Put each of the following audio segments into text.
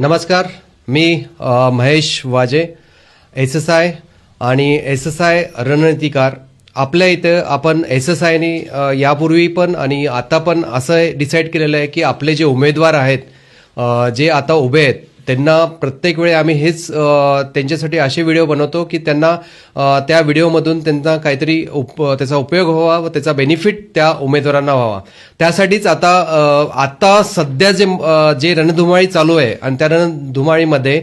नमस्कार मी Mahesh Waje S S I आणि S S I रणनीतिकार. आपल्या इथं आपण एस एस आयनी यापूर्वी पण आणि आता पण असं डिसाईड केलेलं आहे की आपले जे उमेदवार आहेत जे आता उभे आहेत त्यांना प्रत्येक वेळी आम्ही हेच त्यांच्यासाठी असे व्हिडिओ बनवतो की त्यांना त्या व्हिडिओमधून त्यांना काहीतरी उप त्याचा उपयोग व्हावा व त्याचा बेनिफिट त्या उमेदवारांना व्हावा. त्यासाठीच आता आता सध्या जे जे रणधुमाळी चालू आहे आणि त्या रणधुमाळीमध्ये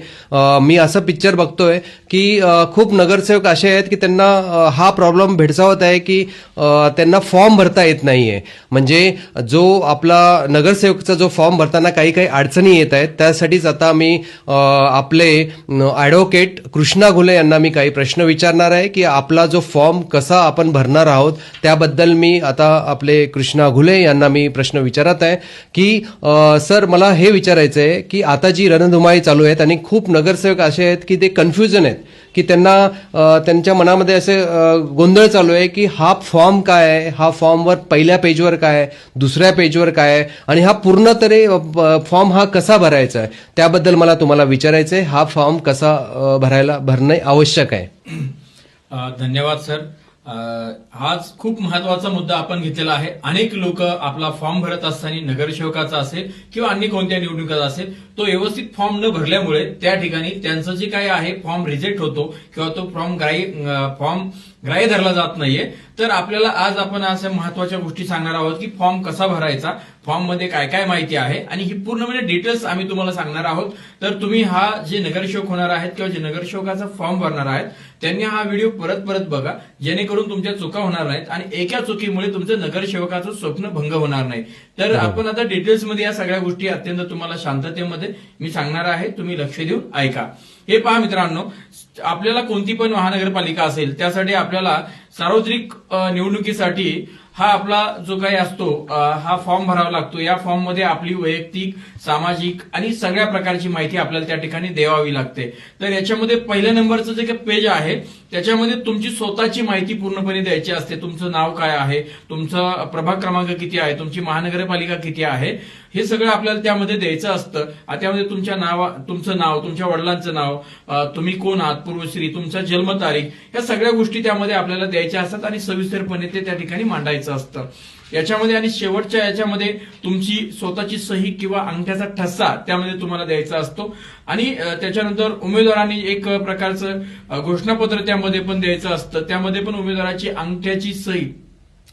मी असं पिक्चर बघतोय की खूप नगरसेवक असे आहेत की त्यांना हा प्रॉब्लेम भेडसावत आहे की त्यांना फॉर्म भरता येत नाहीये. म्हणजे जो आपला नगरसेवकचा जो फॉर्म भरताना काही काही अडचणी येत आहेत त्यासाठीच आता मी आपले ॲडव्होकेट कृष्णा घुले यांना मी काही प्रश्न विचारणार आहे की आपला जो फॉर्म कसा आपण भरणार आहोत त्याबद्दल मी आता आपले कृष्णा घुले यांना मी प्रश्न विचारत आहे की सर मला हे विचारायचं आहे की आता जी रणधुमाई चालू आहेत आणि खूप नगरसेवक असे आहेत की ते कन्फ्युजन आहेत की त्यांना त्यांच्या मनामध्ये असे गोंधळ चालू आहे की हा फॉर्म काय आहे हा फॉर्मवर पहिल्या पेजवर काय दुसऱ्या पेजवर काय आहे आणि हा पूर्ण तरी फॉर्म हा कसा भरायचा आहे? त्याबद्दल मला तुम्हाला विचारायचं आहे हा फॉर्म कसा भरायला भरणे आवश्यक आहे? धन्यवाद सर. हाच खूप महत्त्वाचा मुद्दा आपण घेतलेला आहे. अनेक लोक आपला फॉर्म भरत असताना नगरसेवकाचा असेल किंवा अन्य कोणत्या निवडणुकाचा असेल तो व्यवस्थित फॉर्म न भरल्यामुळे त्या ठिकाणी त्यांचं जे काही आहे फॉर्म रिजेक्ट होतो किंवा तो फॉर्म ग्राह्य फॉर्म ग्राह्य धरला जात नाहीये. तर आपल्याला आज आपण अशा महत्त्वाच्या गोष्टी सांगणार आहोत की फॉर्म कसा भरायचा फॉर्ममध्ये काय काय माहिती आहे आणि ही पूर्ण म्हणजे डिटेल्स आम्ही तुम्हाला सांगणार आहोत. तर तुम्ही हा जे नगरसेवक होणार आहेत किंवा जे नगरसेवकाचा फॉर्म भरणार आहेत त्यांनी हा व्हिडिओ परत परत बघा जेणेकरून तुमच्या चुका होणार नाहीत आणि एका चुकीमुळे तुमचं नगरसेवकाचं स्वप्न भंग होणार नाही. तर आपण आता डिटेल्समध्ये या सगळ्या गोष्टी अत्यंत तुम्हाला शांततेमध्ये मी सांगणार आहे. तुम्ही लक्ष देऊन ऐका. हे पहा मित्रांनो आपल्याला कोणती पण महानगरपालिका असेल त्यासाठी आपल्याला सार्वत्रिक निवडणुकीसाठी हा आपला जो काही असतो हा फॉर्म भरावा लागतो. या फॉर्ममध्ये आपली वैयक्तिक सामाजिक आणि सगळ्या प्रकारची माहिती आपल्याला त्या ठिकाणी द्यावी लागते. तर याच्यामध्ये पहिल्या नंबरचं जे काही पेज आहे त्याच्यामध्ये तुमची स्वतःची माहिती पूर्णपणे द्यायची असते. तुमचं नाव काय आहे? तुमचा प्रभाग क्रमांक किती आहे? तुमची महानगरपालिका किती आहे? हे सगळं आपल्याला त्यामध्ये द्यायचं असतं. त्यामध्ये तुमच्या नावा तुमचं नाव तुमच्या वडिलांचं नाव तुम्ही कोण आहात? पूर्वश्री तुमचा जन्मतारीख या सगळ्या गोष्टी त्यामध्ये आपल्याला द्यायच्या असतात आणि सविस्तरपणे ते त्या ठिकाणी मांडायचं असतं. याच्यामध्ये आणि शेवटच्या याच्यामध्ये तुमची स्वतःची सही किंवा अंगठ्याचा ठसा त्यामध्ये तुम्हाला द्यायचा असतो. आणि त्याच्यानंतर उमेदवारांनी एक प्रकारचं घोषणापत्र त्यामध्ये पण द्यायचं असतं. त्यामध्ये पण उमेदवाराची अंगठ्याची सही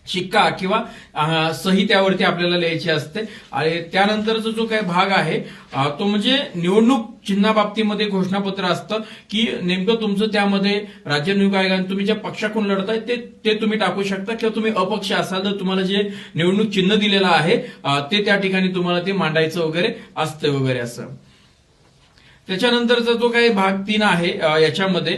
शिक्का किंवा सही त्यावरती आपल्याला लिहायची असते. आणि त्यानंतरचा जो काही भाग आहे तो म्हणजे निवडणूक चिन्हाबाबतीमध्ये घोषणापत्र असतं की नेमकं तुमचं त्यामध्ये राज्य निवडणूक आयोगाने तुम्ही ज्या पक्षाकडून लढताय ते ते तुम्ही टाकू शकता किंवा तुम्ही अपक्ष असाल तर तुम्हाला जे निवडणूक चिन्ह दिलेलं आहे ते त्या ठिकाणी तुम्हाला ते मांडायचं वगैरे असतं वगैरे असं. त्याच्यानंतरचा जो काही भाग तीन आहे याच्यामध्ये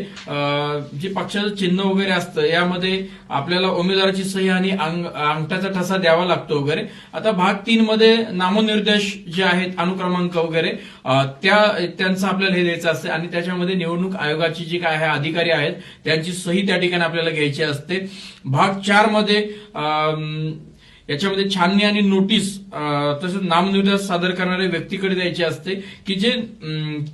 जे पक्षाचं चिन्ह वगैरे असतं यामध्ये आपल्याला उमेदवाराची सही आणि अंग- अंगठाचा ठसा द्यावा लागतो वगैरे. आता भाग तीन मध्ये नामनिर्देश जे आहेत अनुक्रमांक वगैरे त्या त्यांचं आपल्याला हे द्यायचं असते आणि त्याच्यामध्ये निवडणूक आयोगाची जी काय आहे अधिकारी आहेत त्यांची सही त्या ठिकाणी आपल्याला घ्यायची असते. भाग चारमध्ये याच्यामध्ये छाननी आणि नोटीस तसेच नामनिर्देश सादर करणाऱ्या व्यक्तीकडे द्यायची असते की जे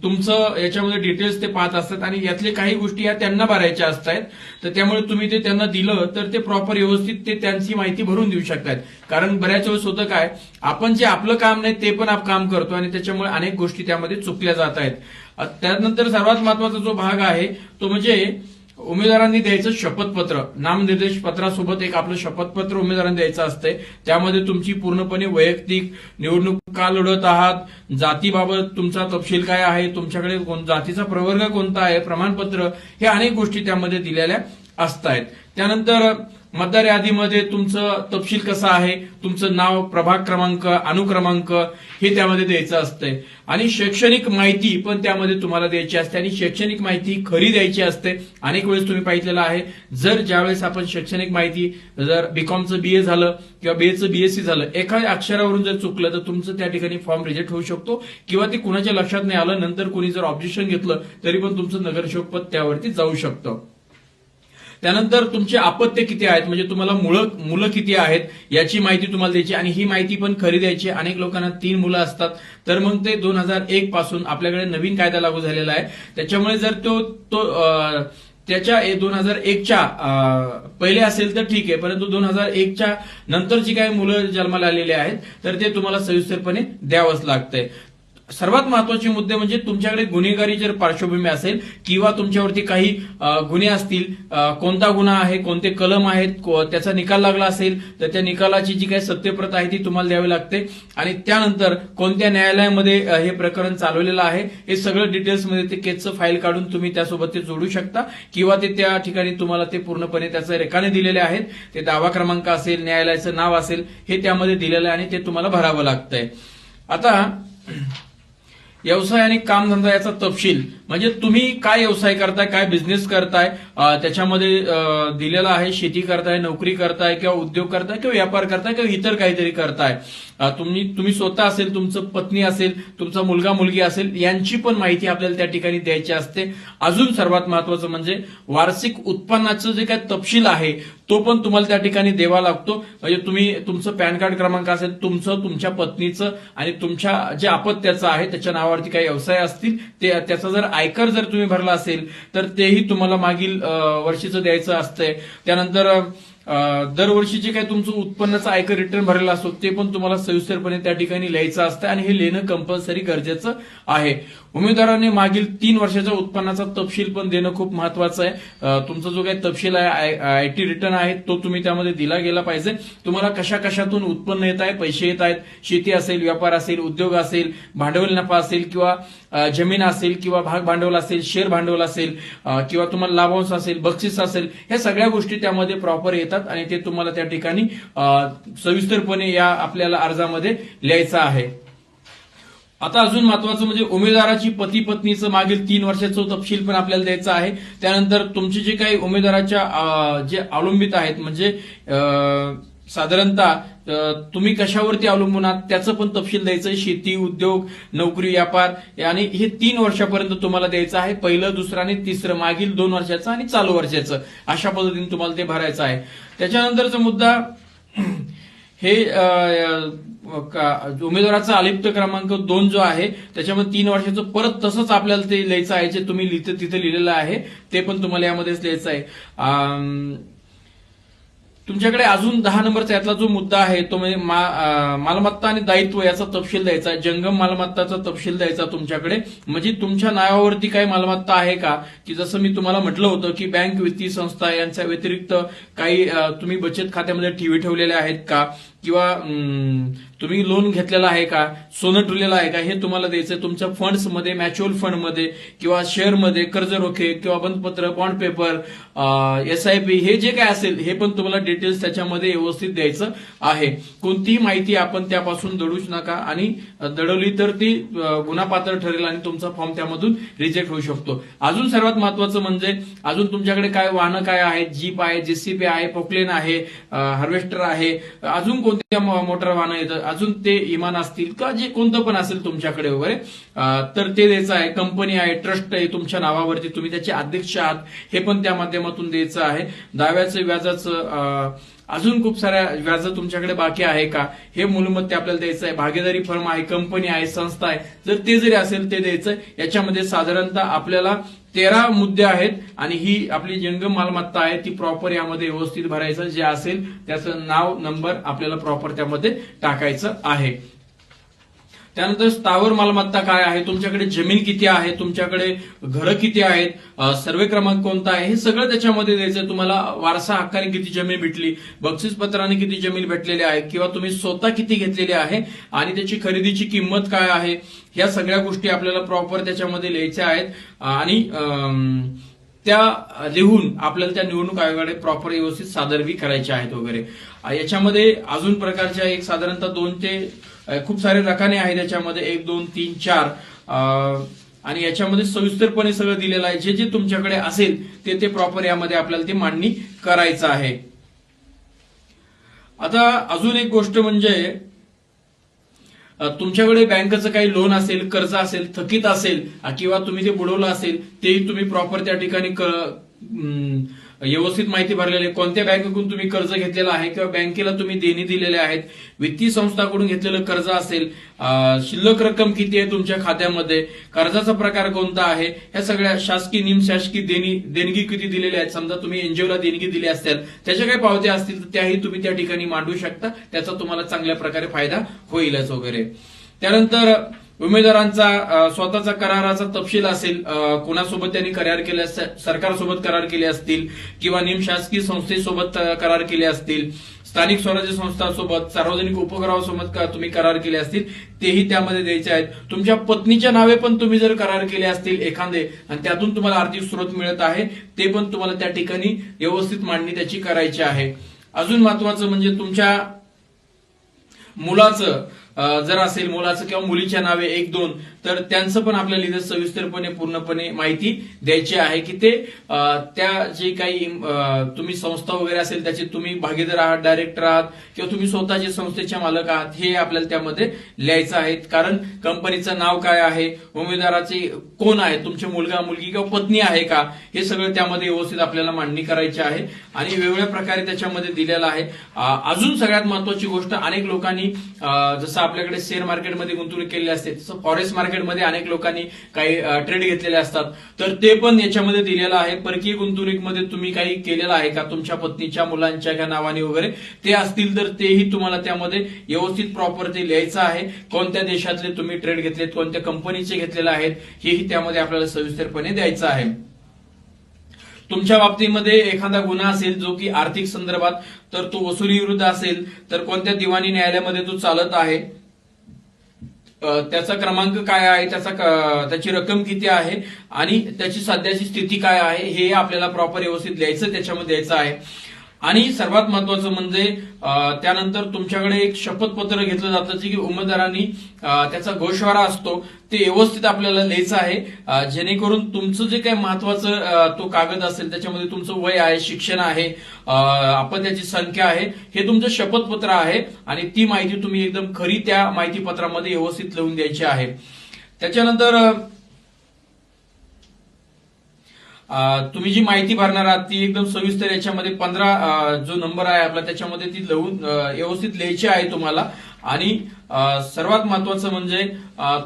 तुमचं याच्यामध्ये डिटेल्स ते पाहत असतात आणि यातले काही गोष्टी या त्यांना भरायच्या असतात. तर त्यामुळे तुम्ही ते त्यांना दिलं तर ते प्रॉपर व्यवस्थित ते त्यांची माहिती भरून देऊ शकतात. कारण बऱ्याच वेळेस होतं काय आपण जे आपलं काम नाही ते पण आप काम करतो आणि त्याच्यामुळे अनेक गोष्टी त्यामध्ये चुकल्या जात आहेत. त्यानंतर सर्वात महत्त्वाचा जो भाग आहे तो म्हणजे उमेदवारांनी द्यायचं शपथपत्र. नामनिर्देश पत्रासोबत एक आपलं शपथपत्र उमेदवारांनी द्यायचं असतंय. त्यामध्ये तुमची पूर्णपणे वैयक्तिक निवडणूक का लढत आहात. जातीबाबत तुमचा तपशील काय आहे? तुमच्याकडे कोण- जातीचा प्रवर्ग कोणता आहे? प्रमाणपत्र हे अनेक गोष्टी त्यामध्ये दिलेल्या असतायत. त्यानंतर मतदार यादीमध्ये तुमचं तपशील कसा आहे? तुमचं नाव प्रभाग क्रमांक अनुक्रमांक हे त्यामध्ये द्यायचं असतंय. आणि शैक्षणिक माहिती पण त्यामध्ये तुम्हाला द्यायची असते. आणि शैक्षणिक माहिती खरी द्यायची असते. अनेक वेळेस तुम्ही पाहिलेलं आहे. जर ज्यावेळेस आपण शैक्षणिक माहिती जर बीकॉमचं बीए झालं किंवा बीएचं बीएससी झालं एखाद्या अक्षरावरून जर चुकलं तर तुमचं त्या ठिकाणी फॉर्म रिजेक्ट होऊ शकतो. किंवा ते कुणाच्या लक्षात नाही आलं नंतर कुणी जर ऑब्जेक्शन घेतलं तरी पण तुमचं नगरसेवक पद त्यावरती जाऊ शकतं. त्यानंतर तुमचे अपत्य किती आहेत? म्हणजे तुम्हाला मुलं मुलं किती आहेत? याची माहिती तुम्हाला द्यायची आणि ही माहिती पण खरी द्यायची. अनेक लोकांना तीन मुलं असतात. तर मग ते दोन हजार एक पासून आपल्याकडे नवीन कायदा लागू झालेला आहे. त्याच्यामुळे जर तो तो त्याच्या दोन हजार एकच्या अं, पहिले असेल तर ठीक आहे. परंतु दोन हजार एकच्या नंतरची काही मुलं जन्माला आलेली आहेत तर ते तुम्हाला सविस्तरपणे द्यावंच लागतंय. सर्वात महत्त्वाचे मुद्दे म्हणजे तुमच्याकडे गुन्हेगारी जर पार्श्वभूमी असेल किंवा तुमच्यावरती काही गुन्हे असतील कोणता गुन्हा आहे कोणते कलम आहेत त्याचा निकाल लागला असेल तर त्या निकालाची जी काही सत्यप्रत आहे ती तुम्हाला द्यावी लागते. आणि त्यानंतर कोणत्या न्यायालयामध्ये हे प्रकरण चालवलेलं आहे हे सगळं डिटेल्समध्ये ते केसचं फाईल काढून तुम्ही त्यासोबत ते जोडू शकता. किंवा ते त्या ठिकाणी तुम्हाला ते पूर्णपणे त्याचे रेखाने दिलेले आहेत. ते दावा क्रमांक असेल न्यायालयाचं नाव असेल हे त्यामध्ये दिलेलं आहे आणि ते तुम्हाला भरावं लागतंय. आता व्यवसाय आणि कामधंदा याचा तपशील. म्हणजे तुम्ही काय व्यवसाय करताय काय बिझनेस करताय त्याच्यामध्ये दिलेला आहे शेती करताय नोकरी करताय किंवा उद्योग करताय किंवा व्यापार करताय किंवा इतर काहीतरी करताय. तुम्ही तुम्ही स्वतः असेल तुमचं पत्नी असेल तुमचा मुलगा मुलगी असेल यांची पण माहिती आपल्याला त्या ठिकाणी द्यायची असते. अजून सर्वात महत्वाचं म्हणजे वार्षिक उत्पन्नाचं जे काय तपशील आहे तो पण तुम्हाला त्या ठिकाणी द्यावा लागतो. म्हणजे तुम्ही तुमचं पॅन कार्ड क्रमांक असेल तुमचं तुमच्या पत्नीचं आणि तुमच्या जे अपत्याचं आहे त्याच्या नावावरती काही व्यवसाय असतील ते त्याचा जर आयकर जर तुम्ही भरला असेल तर तेही तुम्हाला मागील वर्षीचं द्यायचं असतंय. त्यानंतर दरवर्षी जे काही तुमचं उत्पन्नाचं आयकर रिटर्न भरलेला असतो ते पण तुम्हाला सविस्तरपणे त्या ठिकाणी लिहायचं असतं आणि हे लिहिणं कंपल्सरी गरजेचं आहे. उमेदवाराने मागील तीन वर्षाच्या उत्पन्नाचा तपशील पण देणं खूप महत्वाचं आहे. तुमचा जो काही तपशील आहे आय टी रिटर्न आहे तो तुम्ही त्यामध्ये दिला गेला पाहिजे. तुम्हाला कशा कशातून उत्पन्न येत आहे पैसे येत आहेत शेती असेल व्यापार असेल उद्योग असेल भांडवल नफा असेल किंवा जमीन असेल किंवा भाग भांडवल असेल शेअर भांडवल असेल किंवा तुम्हाला लाभांश असेल बक्षीस असेल ह्या सगळ्या गोष्टी त्यामध्ये प्रॉपर येतात आणि ते तुम्हाला त्या ठिकाणी सविस्तरपणे या आपल्याला अर्जामध्ये लिहायचं आहे. आता अजून महत्वाचं म्हणजे उमेदवाराची पती पत्नीचं मागील तीन वर्षाचं तपशील पण आपल्याला द्यायचं आहे. त्यानंतर तुमचे जे काही उमेदवाराच्या जे अवलंबित आहेत म्हणजे साधारणतः तुम्ही कशावरती अवलंबून आहात त्याचं पण तपशील द्यायचं आहे. शेती उद्योग नोकरी व्यापार आणि हे तीन वर्षापर्यंत तुम्हाला द्यायचं आहे. पहिलं दुसरं आणि तिसरं मागील दोन वर्षाचं आणि चालू वर्षाचं. अशा पद्धतीने तुम्हाला ते भरायचं आहे. त्याच्यानंतरचा मुद्दा हे का- उमेदवाराचा अलिप्त क्रमांक दोन जो आहे त्याच्यामध्ये तीन वर्षाचं परत तसंच आपल्याला ते लिहायचं आहे जे तुम्ही तिथे लिहिलेलं आहे ते पण तुम्हाला यामध्येच लिहायचं आहे. तुमच्याकडे अजून दहा नंबरचा यातला जो मुद्दा आहे तो म्हणजे मालमत्ता आणि दायित्व याचा तपशील द्यायचा जंगम मालमत्ताचा तपशील द्यायचा तुमच्याकडे. म्हणजे तुमच्या नावावरती काही मालमत्ता आहे का? की जसं मी तुम्हाला म्हटलं होतं की बँक वित्तीय संस्था यांच्या व्यतिरिक्त काही तुम्ही बचत खात्यामध्ये ठेवी ठेवलेल्या आहेत का? किंवा तुम्ही लोन घेतलेलं आहे का? सोनं ठेवलेलं आहे का? हे तुम्हाला द्यायचं तुमच्या फंड्समध्ये म्युच्युअल फंडमध्ये किंवा शेअरमध्ये कर्ज रोखे किंवा बंदपत्र bond paper S I P हे जे काय असेल हे पण तुम्हाला डिटेल्स त्याच्यामध्ये व्यवस्थित द्यायचं आहे. कोणतीही माहिती आपण त्यापासून दडूच नका आणि दडवली तर ती गुन्हापात्र ठरेल आणि तुमचा फॉर्म त्यामधून रिजेक्ट होऊ शकतो. अजून सर्वात महत्वाचं म्हणजे अजून तुमच्याकडे काय वाहनं काय आहेत? जीप आहे जेसीबी आहे पोकलेन आहे हार्वेस्टर आहे. अजून कोणत्या मोटर वाहनं येतं अजून ते इमान असतील का जे कोणतं पण असेल तुमच्याकडे वगैरे तर ते द्यायचं आहे. कंपनी आहे ट्रस्ट आहे तुमच्या नावावरती. तुम्ही त्याचे अध्यक्ष आहात हे पण त्या माध्यमातून द्यायचं आहे. दाव्याचं व्याजाचं अजून खूप साऱ्या व्याज तुमच्याकडे बाकी आहे का? हे मूलमत्ते आपल्याला द्यायचं आहे. भागीदारी फर्म आहे कंपनी आहे संस्था आहे. जर ते जरी असेल ते द्यायचं. याच्यामध्ये साधारणतः आपल्याला तेरा मुद्दे आहेत आणि ही आपली जंगम मालमत्ता आहे ती प्रॉपर यामध्ये व्यवस्थित भरायचं. जे असेल त्याचं नाव नंबर आपल्याला प्रॉपर त्यामध्ये टाकायचं आहे. त्यानंतर स्थावर मालमत्ता काय आहे? तुमच्याकडे जमीन किती आहे? तुमच्याकडे घरं किती आहेत? सर्वे क्रमांक कोणता आहे? हे सगळं त्याच्यामध्ये द्यायचं तुम्हाला वारसा हक्काने किती जमीन भेटली बक्षीस पत्राने किती जमीन भेटलेली आहे किंवा तुम्ही स्वतः किती घेतलेली आहे आणि त्याची खरेदीची किंमत काय आहे? ह्या सगळ्या गोष्टी आपल्याला प्रॉपर त्याच्यामध्ये लिहायच्या आहेत. आणि अम, त्या लिहून आपल्याला त्या निवडणूक आयोगाकडे प्रॉपर व्यवस्थित सादरवी करायच्या आहेत वगैरे. याच्यामध्ये अजून प्रकारच्या एक साधारणतः दोन ते खूप सारे रकाने आहेत याच्यामध्ये. एक दोन तीन चार. आणि याच्यामध्ये सविस्तरपणे सगळं दिलेलं आहे. जे जे तुमच्याकडे असेल ते ते प्रॉपर यामध्ये आपल्याला ते मांडणी करायचं आहे. आता अजून एक गोष्ट म्हणजे तुमच्याकडे बँकेचं काही लोन असेल कर्ज असेल थकीत असेल किंवा तुम्ही ते बुडवलं असेल तेही तुम्ही प्रॉपर त्या ठिकाणी व्यवस्थित माहिती भरलेली आहे. कोणत्या बँकेकडून तुम्ही कर्ज घेतलेलं आहे किंवा बँकेला तुम्ही देणी दिलेले आहेत? वित्तीय संस्थाकडून घेतलेलं कर्ज असेल शिल्लक रक्कम किती आहे तुमच्या खात्यामध्ये? कर्जाचा प्रकार कोणता आहे? ह्या सगळ्या शासकीय निमशासकीय देणी देणगी किती दिलेल्या आहेत? समजा तुम्ही एनजीओला देणगी दिली असेल त्याच्या काही पावत्या असतील तर त्याही तुम्ही त्या ठिकाणी मांडू शकता. त्याचा तुम्हाला चांगल्या प्रकारे फायदा होईलच वगैरे. त्यानंतर उमेदवारांचा स्वतःचा कराराचा तपशील असेल कोणासोबत त्यांनी करार केले सरकारसोबत करार केले असतील किंवा निमशासकीय संस्थेसोबत करार केले असतील स्थानिक स्वराज्य संस्थांसोबत सार्वजनिक उपक्रमासोबत तुम्ही करार केले असतील तेही त्यामध्ये द्यायचे आहेत. तुमच्या पत्नीच्या नावे पण तुम्ही जर करार केले असतील एखादे आणि त्यातून तुम्हाला आर्थिक स्रोत मिळत आहे ते पण तुम्हाला त्या ठिकाणी व्यवस्थित मांडणी त्याची करायची आहे. अजून महत्वाचं म्हणजे तुमच्या मुलाचं जर असेल मुलाचं किंवा मुलीच्या नावे एक दोन तर त्यांचं पण आपल्याला इथे सविस्तरपणे पूर्णपणे माहिती द्यायची आहे की ते त्या जे काही तुम्ही संस्था वगैरे असेल त्याचे तुम्ही भागीदार आहात डायरेक्टर आहात किंवा तुम्ही स्वतःचे संस्थेचे मालक आहात हे आपल्याला त्यामध्ये लिहायचं आहे. कारण कंपनीचं नाव काय आहे उमेदवाराचे कोण आहे तुमचे मुलगा मुलगी किंवा पत्नी आहे का हे सगळं त्यामध्ये व्यवस्थित आपल्याला मांडणी करायची आहे. आणि वेगवेगळ्या प्रकारे त्याच्यामध्ये दिलेलं आहे. अजून सगळ्यात महत्वाची गोष्ट अनेक लोकांनी जसं आपल्याकडे शेअर मार्केटमध्ये गुंतवणूक केलेली असते. तसं फॉरेस्ट मार्केटमध्ये अनेक लोकांनी काही ट्रेड घेतलेले असतात. तर ते पण याच्यामध्ये दिलेलं आहे. परकीय गुंतवणुकीमध्ये तुम्ही काही केलेलं आहे का? तुमच्या पत्नीच्या मुलांच्या का नावाने वगैरे ते असतील तर तेही तुम्हाला त्यामध्ये व्यवस्थित प्रॉपर ते लिहायचं आहे. कोणत्या देशातले तुम्ही ट्रेड घेतलेत कोणत्या कंपनीचे घेतलेले आहेत हेही त्यामध्ये आपल्याला सविस्तरपणे द्यायचं आहे. तुमच्या बाबतीमध्ये एखादा गुन्हा असेल जो की आर्थिक संदर्भात तर तो वसुली विरुद्ध असेल तर कोणत्या दिवाणी न्यायालयामध्ये तो चालत आहे? त्याचा क्रमांक काय आहे? त्याचा त्याची रक्कम किती आहे? आणि त्याची सध्याची स्थिती काय आहे? हे आपल्याला प्रॉपर व्यवस्थित लिहायचं त्याच्यामध्ये द्यायचं आहे. आणि सर्वात महत्वाचं म्हणजे त्यानंतर तुमच्याकडे एक शपथपत्र घेतलं जातं जे की उमेदवारांनी त्याचा घोषवारा असतो ते व्यवस्थित आपल्याला लिहायचं आहे. जेणेकरून तुमचं जे काही महत्वाचं तो कागद असेल त्याच्यामध्ये तुमचं वय आहे शिक्षण आहे आपण त्याची संख्या आहे हे तुमचं शपथपत्र आहे आणि ती माहिती तुम्ही एकदम खरी त्या माहितीपत्रामध्ये व्यवस्थित लिहून द्यायची आहे. त्याच्यानंतर तुम्ही जी माहिती भरणार आहात ती एकदम सविस्तर याच्यामध्ये पंधरा जो नंबर आहे आपला त्याच्यामध्ये ती लवून व्यवस्थित लिहायची आहे तुम्हाला. आणि सर्वात महत्वाचं म्हणजे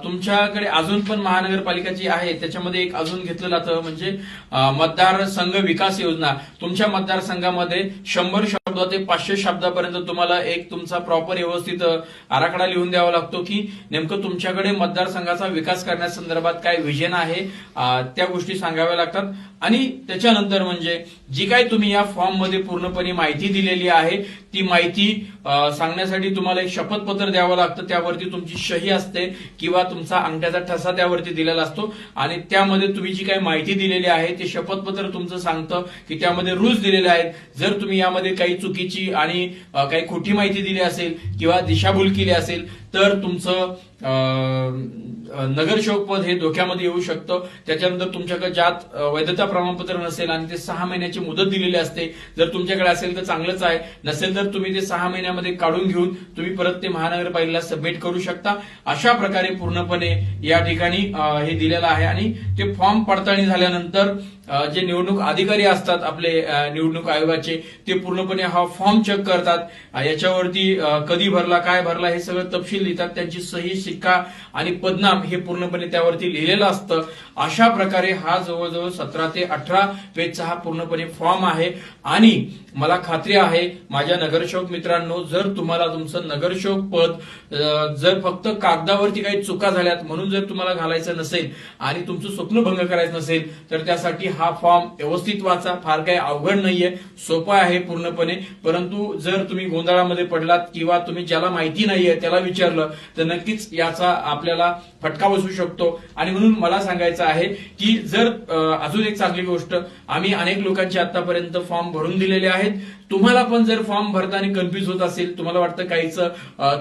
तुमच्याकडे अजून पण महानगरपालिका जी आहे त्याच्यामध्ये एक अजून घेतलं जातं म्हणजे मतदारसंघ विकास योजना. तुमच्या मतदारसंघामध्ये शंभर शब्द ते पाचशे शब्दापर्यंत तुम्हाला एक तुमचा प्रॉपर व्यवस्थित आराखडा लिहून द्यावा लागतो की नेमकं तुमच्याकडे मतदारसंघाचा विकास करण्यासंदर्भात काय विजन आहे त्या गोष्टी सांगाव्या लागतात. आणि त्याच्यानंतर म्हणजे जी काही तुम्ही या फॉर्ममध्ये पूर्णपणे माहिती दिलेली आहे ती माहिती सांगण्यासाठी तुम्हाला एक शपथपत्र द्यावं लागतं. त्यावरती तुमची सही असते किंवा तुमचा अंगठ्याचा ठसा त्यावरती दिलेला असतो. आणि त्यामध्ये तुम्ही जी काही माहिती दिलेली आहे ते शपथपत्र तुमचं सांगतं की त्यामध्ये रूल्स दिलेले आहेत. जर तुम्ही यामध्ये काही चुकीची आणि काही खोटी माहिती दिली असेल किंवा दिशाभूल केली असेल तर तुमचं अ, हे धोक्यामध्ये येऊ शकतं. त्याच्यानंतर तुमच्याकडे ज्यात वैधता प्रमाणपत्र नसेल आणि ते सहा महिन्याची मुदत दिलेली असते जर तुमच्याकडे असेल तर चांगलंच आहे. नसेल तर तुम्ही ते सहा महिन्यामध्ये काढून घेऊन तुम्ही परत ते महानगरपालिकेला सबमिट करू शकता. अशा प्रकारे पूर्णपणे या ठिकाणी हे दिलेलं आहे. आणि ते फॉर्म पडताळणी झाल्यानंतर जे निवडणूक अधिकारी असतात आपले निवडणूक आयोगाचे ते पूर्णपणे हा फॉर्म चेक करतात. याच्यावरती कधी भरला काय भरला हे सगळं तपशील लिहितात त्यांची सही शिक्का आणि पदनाम हे पूर्णपणे त्यावरती लिहिलेलं असतं. अशा प्रकारे हा जवळजवळ सतरा ते अठरा पेजचा हा पूर्णपणे फॉर्म आहे. आणि मला खात्री आहे माझ्या नगरसेवक मित्रांनो जर तुम्हाला तुमचं नगरसेवक पद जर फक्त कागदावरती काही चुका झाल्यात म्हणून जर तुम्हाला घालायचं नसेल आणि तुमचं स्वप्न भंग करायचं नसेल तर त्यासाठी हा फॉर्म व्यवस्थित वाचा. फार काही अवघड नाहीये. सोपा आहे पूर्णपणे. परंतु जर तुम्ही गोंधळामध्ये पडलात किंवा तुम्ही ज्याला माहिती नाहीये त्याला विचारलं तर नक्कीच याचा आपल्याला फटका बसू शकतो. आणि म्हणून मला सांगायचं आहे की जर अजून एक चांगली गोष्ट आम्ही अनेक लोकांचे आतापर्यंत फॉर्म भरून दिलेले आहेत. तुम्हाला पण जर फॉर्म भरताना कन्फ्युज होत असेल तुम्हाला वाटतं काहीच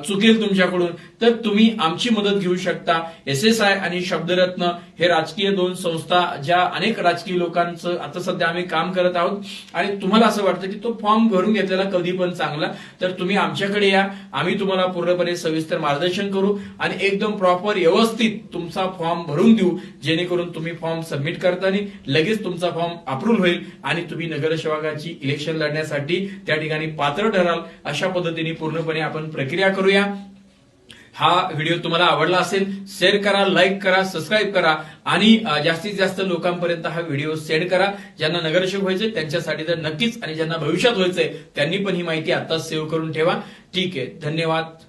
चुकेल तुमच्याकडून तर तुम्ही आमची मदत घेऊ शकता. एस एस आय आणि शब्दरत्न हे राजकीय दोन संस्था ज्या अनेक राजकीय लोकांचं आता सध्या आम्ही काम करत आहोत. आणि तुम्हाला असं वाटतं की तो फॉर्म भरून घेतलेला कधी पण चांगला तर तुम्ही आमच्याकडे या. आम्ही तुम्हाला पूर्णपणे सविस्तर मार्गदर्शन करू. आणि एकदम प्रॉपर व्यवस्थित तुमचा फॉर्म भरून देऊ जेणेकरून तुम्ही फॉर्म सबमिट करताना लगेच तुमचा फॉर्म अप्रूव्ह होईल आणि तुम्ही नगरसेवकाची इलेक्शन लढण्यासाठी त्या ठिकाणी पात्र ठराल. अशा पद्धतीने पूर्णपणे आपण प्रक्रिया करूया. हा व्हिडिओ तुम्हाला आवडला असेल शेअर करा लाईक करा सबस्क्राईब करा आणि जास्तीत जास्त लोकांपर्यंत हा व्हिडिओ सेंड करा. ज्यांना नगरसेवक व्हायचे त्यांच्यासाठी तर नक्कीच आणि ज्यांना भविष्यात व्हायचंय त्यांनी पण ही माहिती आता सेव्ह करून ठेवा. ठीक आहे धन्यवाद.